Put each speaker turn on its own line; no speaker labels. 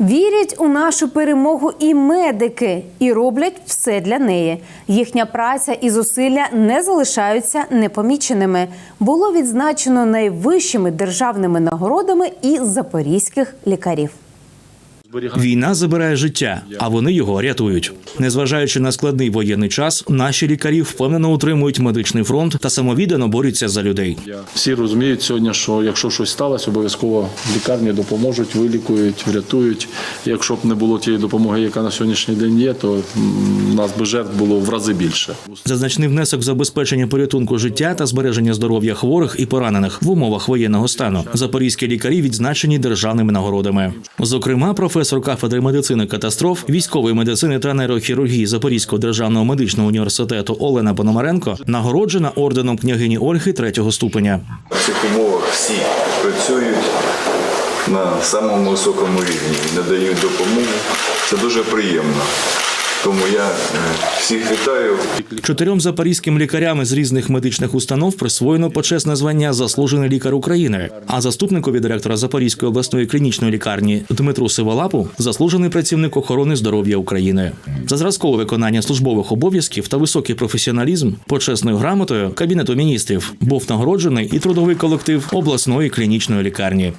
Вірять у нашу перемогу і медики, і роблять все для неї. Їхня праця і зусилля не залишаються непоміченими. Було відзначено найвищими державними нагородами і запорізьких лікарів.
Війна забирає життя, а вони його рятують. Незважаючи на складний воєнний час, наші лікарі впевнено утримують медичний фронт та самовіддано борються за людей.
Всі розуміють сьогодні, що якщо щось сталося, обов'язково лікарні допоможуть, вилікують, врятують. Якщо б не було тієї допомоги, яка на сьогоднішній день є, то нас би жертв було в рази більше.
За значний внесок забезпечення порятунку життя та збереження здоров'я хворих і поранених в умовах воєнного стану. Запорізькі лікарі відзначені державними нагородами. Зокрема, професор кафедри медицини катастроф, військової медицини та нейрохірургії Запорізького державного медичного університету Олена Пономаренко нагороджена орденом княгині Ольги третього ступеня.
В цих умовах всі працюють на самому високому рівні, надають допомогу. Це дуже приємно. Тому я е, всіх вітаю.
Чотирьом запорізьким лікарям з різних медичних установ присвоєно почесне звання заслужений лікар України. А заступникові директора Запорізької обласної клінічної лікарні Дмитру Сиволапу заслужений працівник охорони здоров'я України. За зразкове виконання службових обов'язків та високий професіоналізм почесною грамотою Кабінету міністрів був нагороджений і трудовий колектив обласної клінічної лікарні.